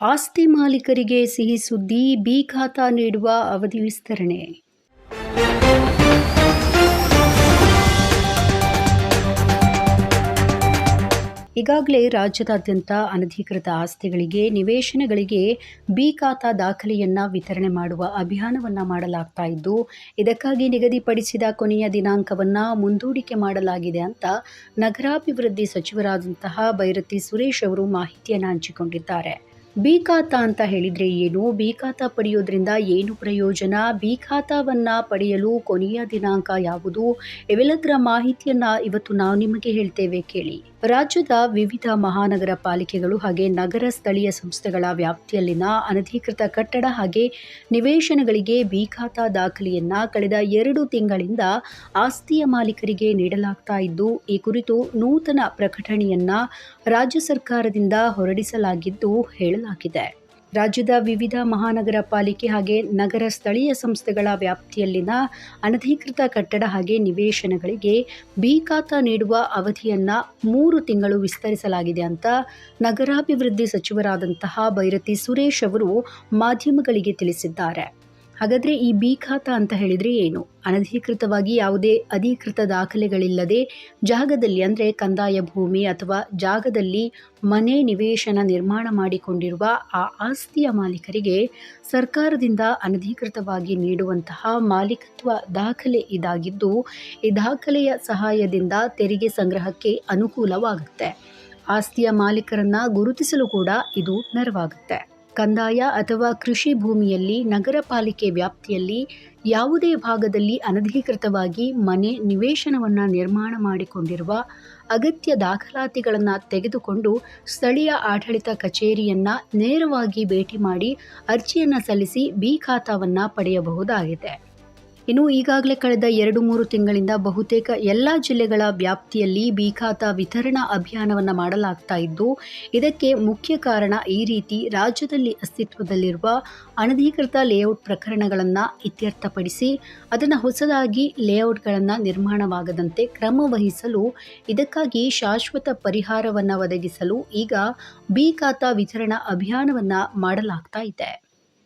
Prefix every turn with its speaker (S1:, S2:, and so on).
S1: ಆಸ್ತಿ ಮಾಲೀಕರಿಗೆ ಸಿಹಿ ಸುದ್ದಿ, ಬಿ ಖಾತಾ ನೀಡುವ ಅವಧಿ ವಿಸ್ತರಣೆ. ಈಗಾಗಲೇ ರಾಜ್ಯದಾದ್ಯಂತ ಅನಧಿಕೃತ ಆಸ್ತಿಗಳಿಗೆ, ನಿವೇಶನಗಳಿಗೆ ಬಿ ಖಾತಾ ದಾಖಲೆಯನ್ನು ವಿತರಣೆ ಮಾಡುವ ಅಭಿಯಾನವನ್ನು ಮಾಡಲಾಗ್ತಾ ಇದ್ದು, ಇದಕ್ಕಾಗಿ ನಿಗದಿಪಡಿಸಿದ ಕೊನೆಯ ದಿನಾಂಕವನ್ನು ಮುಂದೂಡಿಕೆ ಮಾಡಲಾಗಿದೆ ಅಂತ ನಗರಾಭಿವೃದ್ಧಿ ಸಚಿವರಾದಂತಹ ಬೈರತಿ ಸುರೇಶ್ ಅವರು ಮಾಹಿತಿಯನ್ನು ಹಂಚಿಕೊಂಡಿದ್ದಾರೆ. ಬಿ ಖಾತಾ ಅಂತ ಹೇಳಿದರೆ ಏನು? ಬಿ ಖಾತಾ ಪಡೆಯೋದ್ರಿಂದ ಏನು ಪ್ರಯೋಜನ? ಬಿ ಖಾತಾವನ್ನ ಪಡೆಯಲು ಕೊನೆಯ ದಿನಾಂಕ ಯಾವುದು? ಇವೆಲ್ಲದರ ಮಾಹಿತಿಯನ್ನು ಇವತ್ತು ನಾವು ನಿಮಗೆ ಹೇಳ್ತೇವೆ ಕೇಳಿ. ರಾಜ್ಯದ ವಿವಿಧ ಮಹಾನಗರ ಪಾಲಿಕೆಗಳು ಹಾಗೆ ನಗರ ಸ್ಥಳೀಯ ಸಂಸ್ಥೆಗಳ ವ್ಯಾಪ್ತಿಯಲ್ಲಿನ ಅನಧಿಕೃತ ಕಟ್ಟಡ ಹಾಗೆ ನಿವೇಶನಗಳಿಗೆ ಬಿ ಖಾತಾ ದಾಖಲೆಯನ್ನ ಕಳೆದ ಎರಡು ತಿಂಗಳಿಂದ ಆಸ್ತಿಯ ಮಾಲೀಕರಿಗೆ ನೀಡಲಾಗ್ತಾ ಇದ್ದು, ಈ ಕುರಿತು ನೂತನ ಪ್ರಕಟಣೆಯನ್ನ ರಾಜ್ಯ ಸರ್ಕಾರದಿಂದ ಹೊರಡಿಸಲಾಗಿದ್ದು ಹೇಳಲಾಗಿದೆ. ರಾಜ್ಯದ ವಿವಿಧ ಮಹಾನಗರ ಪಾಲಿಕೆ ಹಾಗೆ ನಗರ ಸ್ಥಳೀಯ ಸಂಸ್ಥೆಗಳ ವ್ಯಾಪ್ತಿಯಲ್ಲಿನ ಅನಧಿಕೃತ ಕಟ್ಟಡ ಹಾಗೆ ನಿವೇಶನಗಳಿಗೆ ಬಿ ನೀಡುವ ಅವಧಿಯನ್ನು ಮೂರು ತಿಂಗಳು ವಿಸ್ತರಿಸಲಾಗಿದೆ ಅಂತ ನಗರಾಭಿವೃದ್ಧಿ ಸಚಿವರಾದಂತಹ ಬೈರತಿ ಸುರೇಶ್ ಅವರು ಮಾಧ್ಯಮಗಳಿಗೆ ತಿಳಿಸಿದ್ದಾರೆ. ಹಾಗಾದರೆ ಈ ಬಿ ಖಾತ ಅಂತ ಹೇಳಿದರೆ ಏನು? ಅನಧಿಕೃತವಾಗಿ ಯಾವುದೇ ಅಧಿಕೃತ ದಾಖಲೆಗಳಿಲ್ಲದೆ ಜಾಗದಲ್ಲಿ, ಅಂದರೆ ಕಂದಾಯ ಭೂಮಿ ಅಥವಾ ಜಾಗದಲ್ಲಿ ಮನೆ ನಿವೇಶನ ನಿರ್ಮಾಣ ಮಾಡಿಕೊಂಡಿರುವ ಆ ಆಸ್ತಿಯ ಮಾಲೀಕರಿಗೆ ಸರ್ಕಾರದಿಂದ ಅನಧಿಕೃತವಾಗಿ ನೀಡುವಂತಹ ಮಾಲೀಕತ್ವ ದಾಖಲೆ ಇದಾಗಿದ್ದು, ಈ ದಾಖಲೆಯ ಸಹಾಯದಿಂದ ತೆರಿಗೆ ಸಂಗ್ರಹಕ್ಕೆ ಅನುಕೂಲವಾಗುತ್ತೆ. ಆಸ್ತಿಯ ಮಾಲೀಕರನ್ನ ಗುರುತಿಸಲು ಕೂಡ ಇದು ನೆರವಾಗುತ್ತೆ. ಕಂದಾಯ ಅಥವಾ ಕೃಷಿ ಭೂಮಿಯಲ್ಲಿ ನಗರ ಪಾಲಿಕೆ ವ್ಯಾಪ್ತಿಯಲ್ಲಿ ಯಾವುದೇ ಭಾಗದಲ್ಲಿ ಅನಧಿಕೃತವಾಗಿ ಮನೆ ನಿವೇಶನವನ್ನು ನಿರ್ಮಾಣ ಮಾಡಿಕೊಂಡಿರುವ ಅಗತ್ಯ ದಾಖಲಾತಿಗಳನ್ನು ತೆಗೆದುಕೊಂಡು ಸ್ಥಳೀಯ ಆಡಳಿತ ಕಚೇರಿಯನ್ನು ನೇರವಾಗಿ ಭೇಟಿ ಮಾಡಿ ಅರ್ಜಿಯನ್ನು ಸಲ್ಲಿಸಿ ಬಿ ಖಾತಾವನ್ನು ಪಡೆಯಬಹುದಾಗಿದೆ. ಇನ್ನು ಈಗಾಗಲೇ ಕಳೆದ ಎರಡು ಮೂರು ತಿಂಗಳಿಂದ ಬಹುತೇಕ ಎಲ್ಲ ಜಿಲ್ಲೆಗಳ ವ್ಯಾಪ್ತಿಯಲ್ಲಿ ಬಿ ವಿತರಣಾ ಅಭಿಯಾನವನ್ನು ಮಾಡಲಾಗ್ತಾ ಇದ್ದು, ಇದಕ್ಕೆ ಮುಖ್ಯ ಕಾರಣ ಈ ರೀತಿ ರಾಜ್ಯದಲ್ಲಿ ಅಸ್ತಿತ್ವದಲ್ಲಿರುವ ಅನಧಿಕೃತ ಲೇಔಟ್ ಪ್ರಕರಣಗಳನ್ನು ಇತ್ಯರ್ಥಪಡಿಸಿ, ಅದನ್ನು ಹೊಸದಾಗಿ ಲೇಔಟ್ಗಳನ್ನು ನಿರ್ಮಾಣವಾಗದಂತೆ ಕ್ರಮ ವಹಿಸಲು, ಇದಕ್ಕಾಗಿ ಶಾಶ್ವತ ಪರಿಹಾರವನ್ನು ಒದಗಿಸಲು ಈಗ ಬಿ ಖಾತಾ ವಿತರಣಾ ಅಭಿಯಾನವನ್ನು ಮಾಡಲಾಗ್ತಾ ಇದೆ.